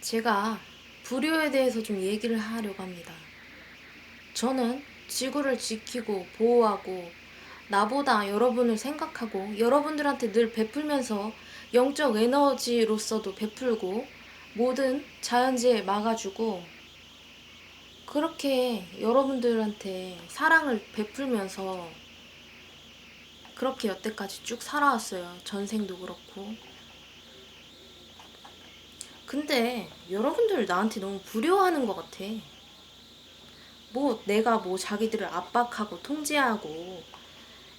제가 불효에 대해서 좀 얘기를 하려고 합니다. 저는 지구를 지키고 보호하고 나보다 여러분을 생각하고 여러분들한테 늘 베풀면서 영적 에너지로서도 베풀고 모든 자연재해 막아주고 그렇게 여러분들한테 사랑을 베풀면서 그렇게 여태까지 쭉 살아왔어요. 전생도 그렇고. 근데 여러분들 나한테 너무 불효하는 것 같아. 뭐 내가 뭐 자기들을 압박하고 통제하고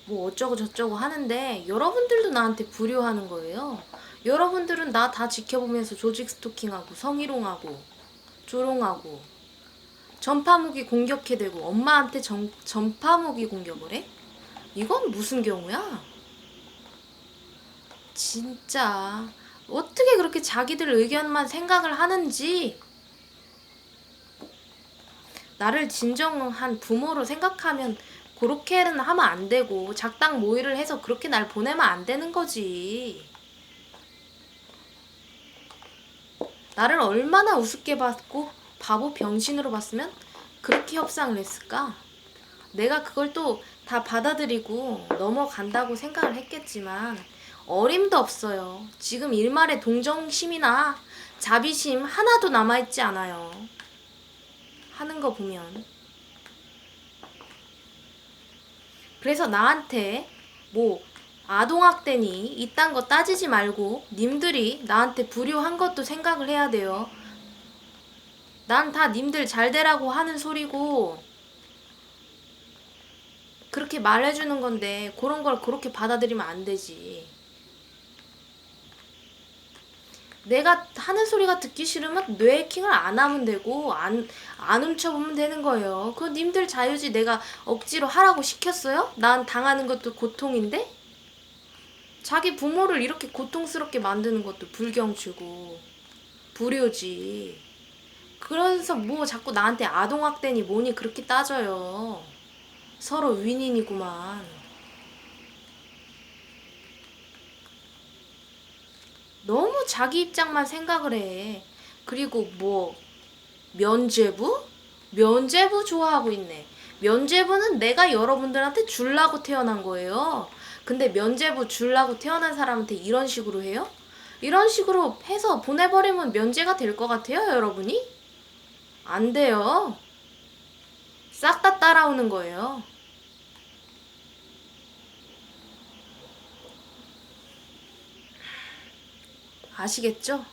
뭐 어쩌고 저쩌고 하는데 여러분들도 나한테 불효하는 거예요. 여러분들은 나 다 지켜보면서 조직 스토킹하고 성희롱하고 조롱하고 전파무기 공격해대고 엄마한테 전, 전파무기 공격을 해? 이건 무슨 경우야? 진짜 어떻게 그렇게 자기들 의견만 생각을 하는지 나를 진정한 부모로 생각하면 그렇게는 하면 안 되고 작당 모의를 해서 그렇게 날 보내면 안 되는 거지. 나를 얼마나 우습게 봤고 바보 병신으로 봤으면 그렇게 협상을 했을까? 내가 그걸 또 다 받아들이고 넘어간다고 생각을 했겠지만 어림도 없어요. 지금 일말의 동정심이나 자비심 하나도 남아있지 않아요. 하는 거 보면. 그래서 나한테 뭐 아동학대니 이딴 거 따지지 말고 님들이 나한테 불효한 것도 생각을 해야 돼요. 난 다 님들 잘 되라고 하는 소리고 그렇게 말해주는 건데 그런 걸 그렇게 받아들이면 안 되지. 내가 하는 소리가 듣기 싫으면 뇌해킹을 안 하면 되고 안, 안 훔쳐보면 되는 거예요. 그거 님들 자유지 내가 억지로 하라고 시켰어요? 난 당하는 것도 고통인데? 자기 부모를 이렇게 고통스럽게 만드는 것도 불경주고 불효지. 그래서 뭐 자꾸 나한테 아동학대니 뭐니 그렇게 따져요. 서로 윈윈이구만. 너무 자기 입장만 생각을 해. 그리고 뭐 면죄부? 면죄부 좋아하고 있네. 면죄부는 내가 여러분들한테 줄라고 태어난 거예요. 근데 면죄부 줄라고 태어난 사람한테 이런 식으로 해요? 이런 식으로 해서 보내버리면 면제가 될 것 같아요, 여러분이? 안 돼요. 싹 다 따라오는 거예요. 아시겠죠?